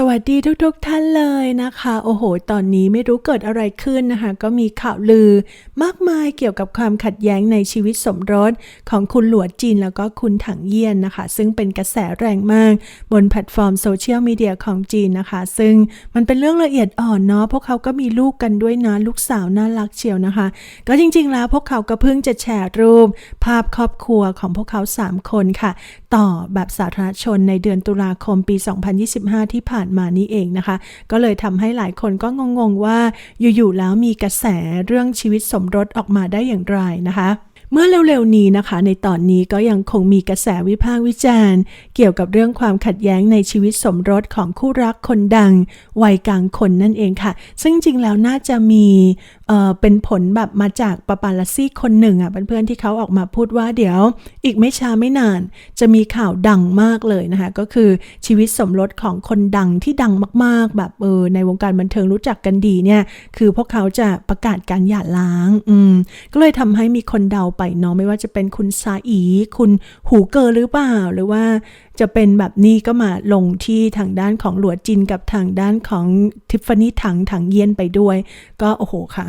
สวัสดีทุกๆทท่านเลยนะคะ โอ้โห ตอนนี้ไม่รู้เกิดอะไรขึ้นนะคะ ก็มีข่าวลือมากมายเกี่ยวกับความขัดแย้งในชีวิตสมรสของคุณหลวดจีนแล้วก็คุณถังเยี่ยนนะคะ ซึ่งเป็นกระแสแรงมาก บนแพลตฟอร์มโซเชียลมีเดียของจีนนะคะ ซึ่งมันเป็นเรื่องละเอียดอ่อนเนาะพวกเขาก็มีลูกกันด้วยนะลูกสาวน่ารักเชียวนะคะ ก็จริงๆแล้วพวกเขาก็เพิ่งจะแชร์รูป ภาพครอบครัวของพวกเขา 3 คนค่ะต่อแบบสาธารณชนในเดือนตุลาคมปี 2025 ที่ผ่านมานี้เองนะคะ ก็เลยทำให้หลายคนก็งงๆว่าอยู่ๆแล้วมีกระแสเรื่องชีวิตสมรสออกมาได้อย่างไรนะคะ เมื่อเร็วๆนี้นะคะ ในตอนนี้ก็ยังคงมีกระแสวิพากษ์วิจารณ์ เกี่ยวกับเรื่องความขัดแย้งในชีวิตสมรสของคู่รักคนดัง วัยกลางคนนั่นเองค่ะ ซึ่งจริงๆแล้วน่าจะมีเอ่อเป็นผลแบบมาจากปาปาลัสซี่คนหนึ่งอะเพื่อนๆที่เขาออกมาพูดว่าเดี๋ยว อีกไม่ช้าไม่นาน จะมีข่าวดังมากเลยนะคะ ก็คือชีวิตสมรสของคนดังที่ดังมากๆ แบบเออในวงการบันเทิงรู้จักกันดีเนี่ย คือพวกเขาจะประกาศการหย่าร้าง อืมก็เลยทำให้มีคนเดาไปเนาะไม่ว่าจะเป็นคุณซาอีคุณหูเกอหรือเปล่า หรือว่า จะเป็นแบบนี้ก็มาลงที่ทางด้านของหลัวจินกับทางด้านของทิฟฟานี่ถังถังเยียนไปด้วย ก็โอ้โหค่ะ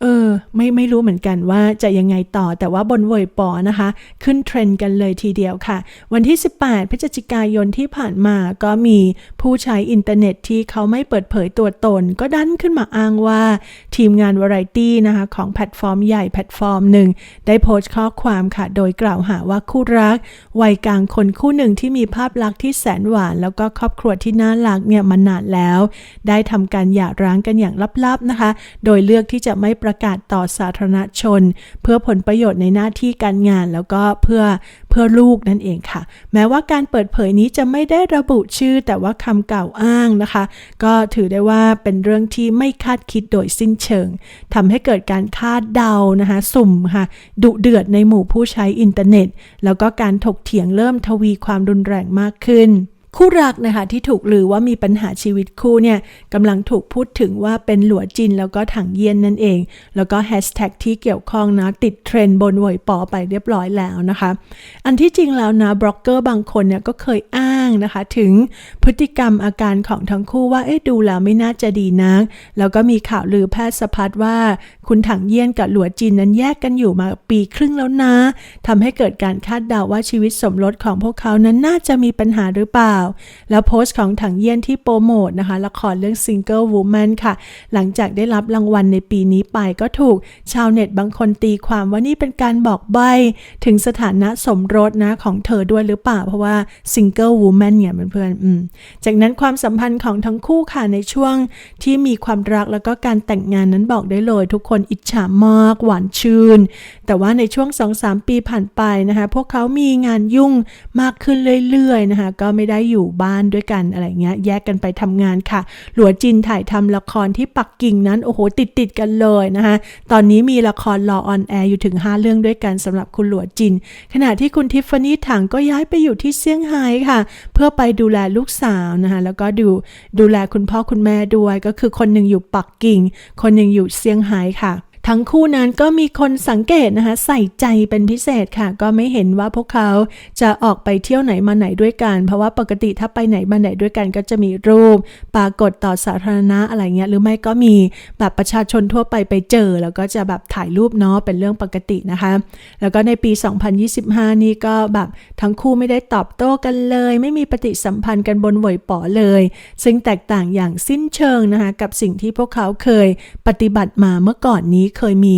เออ ไม่ไม่รู้เหมือนกันว่าจะยังไงต่อแต่ว่าบนเวยปอนะคะ ขึ้นเทรนด์กันเลยทีเดียวค่ะ วันที่ 18 พฤศจิกายนที่ผ่านมาก็มีผู้ใช้อินเทอร์เน็ตที่เขาไม่เปิดเผยตัวตน ก็ดันขึ้นมาอ้างว่าทีมงานวาไรตี้นะคะของแพลตฟอร์มใหญ่แพลตฟอร์มหนึ่งได้โพสต์ข้อความค่ะ โดยกล่าวหาว่าคู่รัก วัยกลางคนคู่หนึ่งที่มีภาพลักษณ์ที่แสนหวาน แล้วก็ครอบครัวที่น่ารักเนี่ยมานานแล้ว ได้ทำการหย่าร้างกันอย่างลับๆนะคะ โดยเลือกที่จะไม่ประกาศต่อสาธารณชน เพื่อผลประโยชน์ในหน้าที่การงานแล้วก็เพื่อเพื่อลูกนั่นเองค่ะ แม้ว่าการเปิดเผยนี้จะไม่ได้ระบุชื่อ แต่ว่าคำกล่าวอ้างนะคะ ก็ถือได้ว่าเป็นเรื่องที่ไม่คาดคิดโดยสิ้นเชิงทำให้เกิดการคาดเดานะคะ สุ่มค่ะ ดุเดือดในหมู่ผู้ใช้อินเทอร์เน็ต แล้วก็การถกเถียงเริ่มทวีความรุนแรงมากขึ้น คู่รักนะคะที่ถูกลือว่ามีปัญหาชีวิตคู่เนี่ยกำลังถูกพูดถึงว่าเป็นหลัวจินแล้วก็ถังเยียนนั่นเอง แล้วก็แฮชแท็กที่เกี่ยวข้องนะติดเทรนด์บนวยปอไปเรียบร้อยแล้วนะคะ อันที่จริงแล้วนะบล็อกเกอร์บางคนเนี่ยก็เคยอ้างนะคะถึงพฤติกรรมอาการของทั้งคู่ว่าเอ๊ะดูแล้วไม่น่าจะดีนัก แล้วก็มีข่าวลือแพทย์สะพัดว่า คุณถังเยี่ยนกับหลัวจินนั้นแยกกันอยู่มาปีครึ่งแล้วนะทำให้เกิดการคาดเดาว่าชีวิตสมรสของพวกเขานั้นน่าจะมีปัญหาหรือเปล่าแล้วโพสต์ของถังเยี่ยนที่โปรโมทนะคะ ละครเรื่อง Single Woman ค่ะ หลังจากได้รับรางวัลในปีนี้ไปก็ถูกชาวเน็ตบางคนตีความว่านี่เป็นการบอกใบ ถึงสถานะสมรสนะของเธอด้วยหรือเปล่า เพราะว่า Single Woman เนี่ยเพื่อนๆจากนั้นความสัมพันธ์ของทั้งคู่ค่ะในช่วงที่มีความรักแล้วก็การแต่งงานนั้นบอกได้เลย ทุกคนอิจฉามากหวานชื่น แต่ว่าในช่วง 2-3 ปีผ่านไปนะคะ พวกเขามีงานยุ่งมากขึ้นเรื่อยๆนะคะ ก็ไม่ได้อยู่บ้านด้วยกันอะไรเงี้ยแยกกันไปทำงานค่ะ หลัวจินถ่ายทำละครที่ปักกิ่งนั้นโอ้โหติดติดกันเลยนะคะตอนนี้มีละครรอออนแอร์อยู่ถึง 5 เรื่องด้วยกันสำหรับคุณหลัวจิน ขณะที่คุณทิฟฟานี่ถังก็ย้ายไปอยู่ที่เซี่ยงไฮ้ค่ะ เพื่อไปดูแลลูกสาวนะคะแล้วก็ดูดูแลคุณพ่อคุณแม่ด้วยก็คือคนหนึ่งอยู่ปักกิ่ง คนหนึ่งอยู่เซี่ยงไฮ้ค่ะ ทั้งคู่นั้นก็มีคนสังเกตนะคะ ใส่ใจเป็นพิเศษค่ะ ก็ไม่เห็นว่าพวกเขาจะออกไปเที่ยวไหนมาไหนด้วยกัน เพราะว่าปกติถ้าไปไหนมาไหนด้วยกัน ก็จะมีรูป ปรากฏต่อสาธารณะอะไรเงี้ยหรือไม่ก็มีแบบประชาชนทั่วไปไปเจอ แล้วก็จะแบบถ่ายรูปเนาะเป็นเรื่องปกตินะคะ แล้วก็ในปี 2025 นี่ก็แบบทั้งคู่ไม่ได้ตอบโต้กันเลย ไม่มีปฏิสัมพันธ์กันบนหวยป๋อเลย ซึ่งแตกต่างอย่างสิ้นเชิงนะคะกับสิ่งที่พวกเขาเคยปฏิบัติมาเมื่อก่อนนี้เคยมี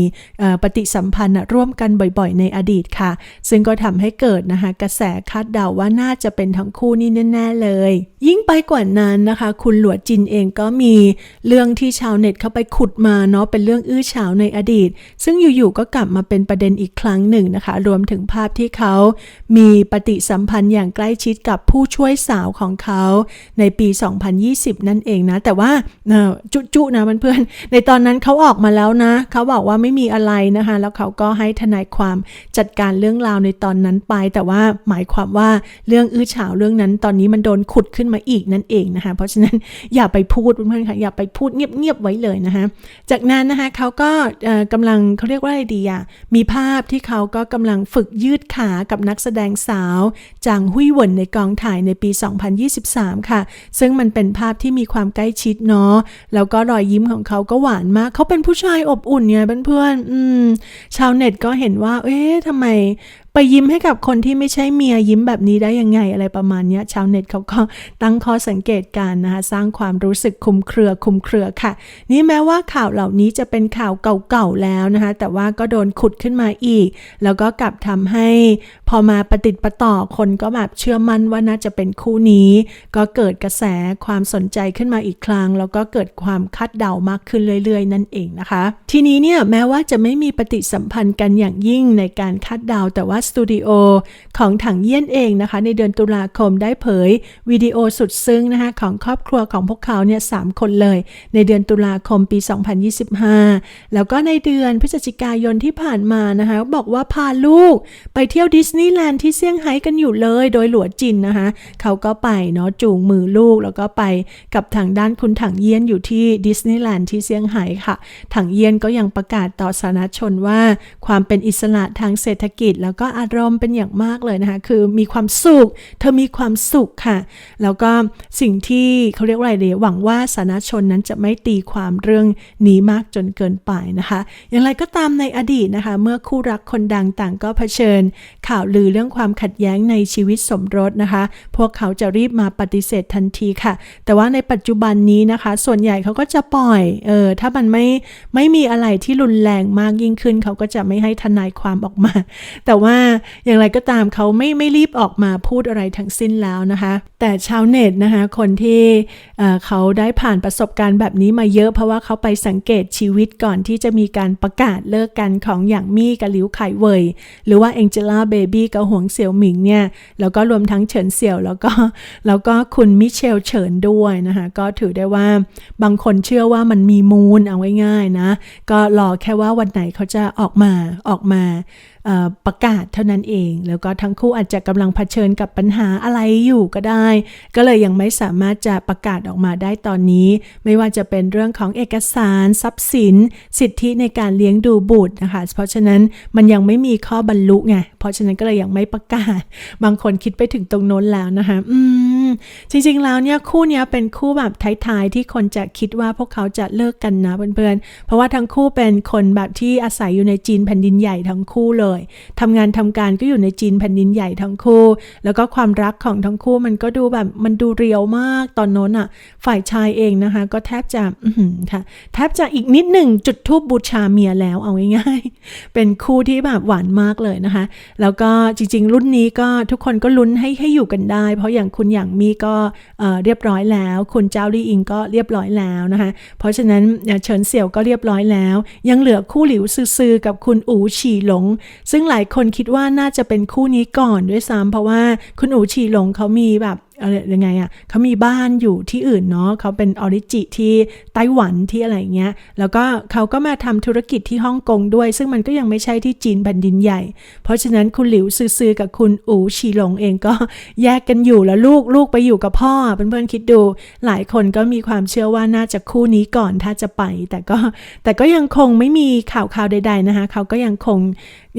ปฏิสัมพันธ์ร่วมกันบ่อยๆ ในอดีตค่ะ ซึ่งก็ทำให้เกิดนะคะกระแสคาดเดาว่าน่าจะเป็นทั้งคู่นี่แน่ๆเลย ยิ่งไปกว่านั้นนะคะ คุณหลวดจินเองก็มีเรื่องที่ชาวเน็ตเข้าไปขุดมาเนาะเป็นเรื่องอื้อฉาวในอดีต ซึ่งอยู่ๆก็กลับมาเป็นประเด็นอีกครั้งหนึ่งนะคะ รวมถึงภาพที่เขามีปฏิสัมพันธ์อย่างใกล้ชิดกับผู้ช่วยสาวของเขาในปี 2020 นั่นเองนะ แต่ว่าเอ่อจุๆนะเพื่อนๆในตอนนั้นเขาออกมาแล้วนะเขาเขาบอกว่าไม่มีอะไรนะคะ แล้วเขาก็ให้ทนายความจัดการเรื่องราวในตอนนั้นไป แต่ว่าหมายความว่าเรื่องอื้อฉาวเรื่องนั้นตอนนี้มันโดนขุดขึ้นมาอีกนั่นเองนะคะ เพราะฉะนั้นอย่าไปพูดเพื่อนๆค่ะอย่าไปพูดเงียบๆไว้เลยนะคะ จากนั้นนะคะเขาก็เอ่อกำลังเขาเรียกว่าอะไรดีอะมีภาพที่เขาก็กำลังฝึกยืดขากับนักแสดงสาวจางหุยหวนในกองถ่ายในปี 2023 ค่ะ ซึ่งมันเป็นภาพที่มีความใกล้ชิดเนาะแล้วก็รอยยิ้มของเขาก็หวานมาก เขาเป็นผู้ชายอบอุ่นเนี่ยเพื่อนๆอืมชาวเน็ตก็เห็นว่า เอ๊ะทำไม ไปยิ้มให้กับคนที่ไม่ใช่เมียยิ้มแบบนี้ได้ยังไงอะไรประมาณนี้ชาวเน็ตเขาก็ตั้งข้อสังเกตการนะคะสร้างความรู้สึกคุมเครือคุมเครือค่ะ นี่แม้ว่าข่าวเหล่านี้จะเป็นข่าวเก่าๆแล้วนะคะ แต่ว่าก็โดนขุดขึ้นมาอีก แล้วก็กลับทำให้พอมาประติดประต่อคนก็แบบเชื่อมั่นว่าน่าจะเป็นคู่นี้ ก็เกิดกระแสความสนใจขึ้นมาอีกครั้ง แล้วก็เกิดความคาดเดามากขึ้นเรื่อยๆ นั่นเองนะคะ ทีนี้เนี่ยแม้ว่าจะไม่มีปฏิสัมพันธ์กันอย่างยิ่งในการคาดเดาแต่ว่าสตูดิโอของถังเยี่ยนเองนะคะ ในเดือนตุลาคมได้เผยวิดีโอสุดซึ้งนะคะของครอบครัวของพวกเขาเนี่ยสามคนเลย ในเดือนตุลาคมปี 2025 แล้วก็ในเดือนพฤศจิกายนที่ผ่านมานะคะบอกว่าพาลูกไปเที่ยวดิสนีย์แลนด์ที่เซี่ยงไฮ้กันอยู่เลยโดยหลัวจินนะคะ เขาก็ไปเนาะจูงมือลูกแล้วก็ไปกับทางด้านคุณถังเยี่ยนอยู่ที่ดิสนีย์แลนด์ที่เซี่ยงไฮ้ค่ะ ถังเยี่ยนก็ยังประกาศต่อสาธารณชนว่า ความเป็นอิสระทางเศรษฐกิจแล้วก็อารมณ์เป็นอย่างมากเลยนะคะ คือมีความสุข เธอมีความสุขค่ะ แล้วก็สิ่งที่เขาเรียกว่าอะไรดีหวังว่าสาธารณชนนั้นจะไม่ตีความเรื่องนี้มากจนเกินไปนะคะ อย่างไรก็ตามในอดีตนะคะ เมื่อคู่รักคนดังต่างก็เผชิญ ข่าวลือเรื่องความขัดแย้งในชีวิตสมรสนะคะ พวกเขาจะรีบมาปฏิเสธทันทีค่ะ แต่ว่าในปัจจุบันนี้นะคะ ส่วนใหญ่เขาก็จะปล่อย เออ ถ้ามันไม่ ไม่มีอะไรที่รุนแรงมากยิ่งขึ้น เขาก็จะไม่ให้ทนายความออกมา แต่ว่าอย่างไรก็ตามเขาไม่ไม่รีบออกมาพูดอะไรทั้งสิ้นแล้วนะคะ แต่ชาวเน็ตนะคะคนที่เเขาได้ผ่านประสบการณ์แบบนี้มาเยอะเพราะว่าเขาไปสังเกตชีวิตก่อนที่จะมีการประกาศเลิกกันของอย่างมี่กับหลิวไข่เว่ยหรือว่าแองเจล่าเบบี้กับหวงเสี่ยวหมิงเนี่ยแล้วก็รวมทั้งเฉินเสี่ยวแล้วก็แล้วก็คุณมิเชลเฉินด้วยนะคะก็ถือได้ว่าบางคนเชื่อว่ามันมีมูลเอาง่ายๆนะ ก็รอแค่ว่าวันไหนเขาจะออกมาออกมาประกาศเท่านั้นเอง แล้วก็ทั้งคู่อาจจะกำลังเผชิญกับปัญหาอะไรอยู่ก็ได้ ก็เลยยังไม่สามารถจะประกาศออกมาได้ตอนนี้ ไม่ว่าจะเป็นเรื่องของเอกสารทรัพย์สิน สิทธิในการเลี้ยงดูบุตรนะคะ เพราะฉะนั้นมันยังไม่มีข้อบรรลุไงเพราะฉะนั้นก็เลยยังไม่ประกาศ บางคนคิดไปถึงตรงโน้นแล้วนะคะอืม จริงๆแล้วเนี่ยคู่เนี้ยเป็นคู่แบบท้ายๆที่คนจะคิดว่าพวกเขาจะเลิกกันนะเพื่อนๆ เพราะว่าทั้งคู่เป็นคนแบบที่อาศัยอยู่ในจีนแผ่นดินใหญ่ทั้งคู่เลยทำงานทำการก็อยู่ในจีนแผ่นดินใหญ่ทั้งคู่ แล้วก็ความรักของทั้งคู่มันก็ดูแบบมันดูเรียวมากตอนโน้นอะ ฝ่ายชายเองนะคะ ก็แทบจะค่ะแทบจะอีกนิดหนึ่งจุดทูบบูชาเมียแล้วเอาง่ายๆ เป็นคู่ที่แบบหวานมากเลยนะคะ แล้วก็จริง ๆ รุ่นนี้ก็ทุกคนก็ลุ้นให้ให้อยู่กันได้ เพราะอย่างคุณอย่างมีก็เอ่อเรียบร้อยแล้ว คุณเจ้าลี่อิงก็เรียบร้อยแล้วนะคะ เพราะฉะนั้นเฉินเสี่ยวก็เรียบร้อยแล้ว ยังเหลือคู่หลิวซือๆกับคุณอูฉีหลง ซึ่งหลายคนคิดว่าน่าจะเป็นคู่นี้ก่อนด้วยซ้ำเพราะว่าคุณอูฉีหลงเขามีแบบอะไรยังไงอะ่ะเขามีบ้านอยู่ที่อื่นเนาะเขาเป็นออริจิที่ไต้หวันที่อะไรเงี้ย แล้วก็เขาก็มาทำธุรกิจที่ฮ่องกงด้วย ซึ่งมันก็ยังไม่ใช่ที่จีนแผ่นดินใหญ่ เพราะฉะนั้นคุณหลิวซือกับคุณอูฉีหลงเองก็แยกกันอยู่แล้วลูกลูกไปอยู่กับพ่อเพื่อนๆคิดดู หลายคนก็มีความเชื่อว่าน่าจะคู่นี้ก่อนถ้าจะไป แต่ก็แต่ก็ยังคงไม่มีข่าวข่าวใด ๆนะคะเขาก็ยังคง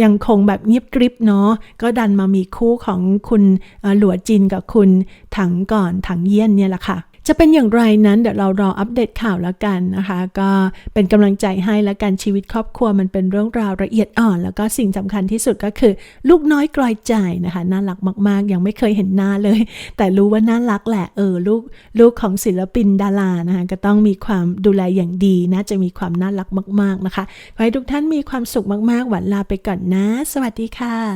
ยังคงแบบเงียบกริบเนาะก็ดันมามีคู่ของคุณหลัวจินกับคุณถังก่อนถังเยี่ยนเนี่ยแหละค่ะ จะเป็นอย่างไรนั้นเดี๋ยวเรารออัปเดตข่าวแล้วกันนะคะ ก็เป็นกำลังใจให้และกันชีวิตครอบครัวมันเป็นเรื่องราวละเอียดอ่อน แล้วก็สิ่งสำคัญที่สุดก็คือ ลูกน้อยกลอยใจนะคะน่ารักมาก ๆ ยังไม่เคยเห็นหน้าเลย แต่รู้ว่าน่ารักแหละเออลูกลูกของศิลปินดารานะคะก็ต้องมีความดูแลอย่างดีน่าจะมีความน่ารักมาก ๆนะคะขอให้ทุกท่านมีความสุขมากๆหวันลาไปก่อนนะ สวัสดีค่ะ